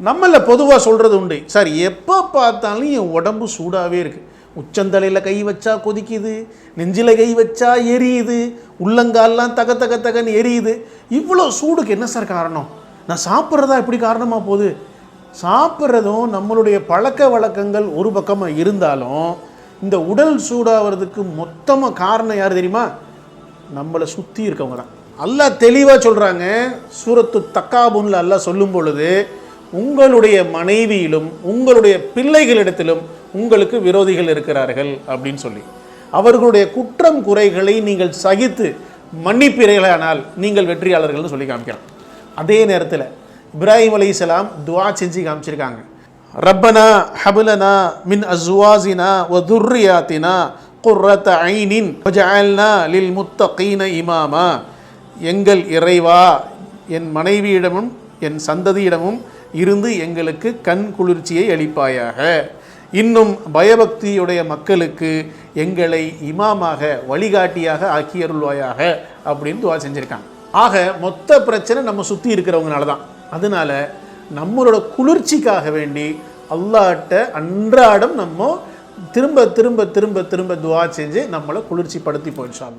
நம்மள பொதுவாக சொல்கிறது உண்டு. சார் எப்போ பார்த்தாலும் என் உடம்பு சூடாகவே இருக்குது உச்சந்தலையில் கை வச்சா கொதிக்குது நெஞ்சில் கை வச்சா எரியுது உள்ளங்கால்லாம் தக தக தகன்னு எரியுது. இவ்வளோ சூடுக்கு என்ன சார் காரணம்? நான் சாப்பிட்றதா இப்படி காரணமாக போகுது? சாப்பிட்றதும் நம்மளுடைய பழக்க வழக்கங்கள் ஒரு பக்கமாக இருந்தாலும் இந்த உடல் சூடாகிறதுக்கு மொத்தமாக காரணம் யார் தெரியுமா? நம்மளை சுற்றி இருக்கவங்க தான். அல்லா தெளிவாக சொல்கிறாங்க சூரத்து தக்காபுன்ல அல்லா சொல்லும் பொழுது உங்களுடைய மனைவியிலும் உங்களுடைய பிள்ளைகளிடத்திலும் உங்களுக்கு விரோதிகள் இருக்கிறார்கள் அப்படின்னு சொல்லி. அவர்களுடைய குற்றம் குறைகளை நீங்கள் சகித்து மன்னிப்பீர்களானால் நீங்கள் வெற்றியாளர்கள்னு சொல்லி காமிக்கிறான். அதே நேரத்தில் இப்ராஹிம் அலி இஸ்லாம் துவா செஞ்சு காமிச்சிருக்காங்க. ரப்பனா ஹபுலனா மின் அஸ்வாசினா வ குர்ரத் ஐனின் லில் முத்தகீன இமாமா. எங்கள் இறைவா என் மனைவியிடமும் என் சந்ததியிடமும் இருந்து எங்களுக்கு கண் குளிர்ச்சியை அளிப்பாயாக. இன்னும் பயபக்தியுடைய மக்களுக்கு எங்களை இமாமாக வழிகாட்டியாக ஆக்கியருள்வாயாக அப்படின்னு துவா செஞ்சுருக்காங்க. ஆக மொத்த பிரச்சனை நம்ம சுற்றி இருக்கிறவங்கனால தான். அதனால நம்மளோட குளிர்ச்சிக்காக வேண்டி அல்லாட்ட அன்றாடம் நம்ம திரும்ப திரும்ப திரும்ப திரும்ப துவா செஞ்சு நம்மளை குளிர்ச்சிப்படுத்தி போயிடுச்சோம்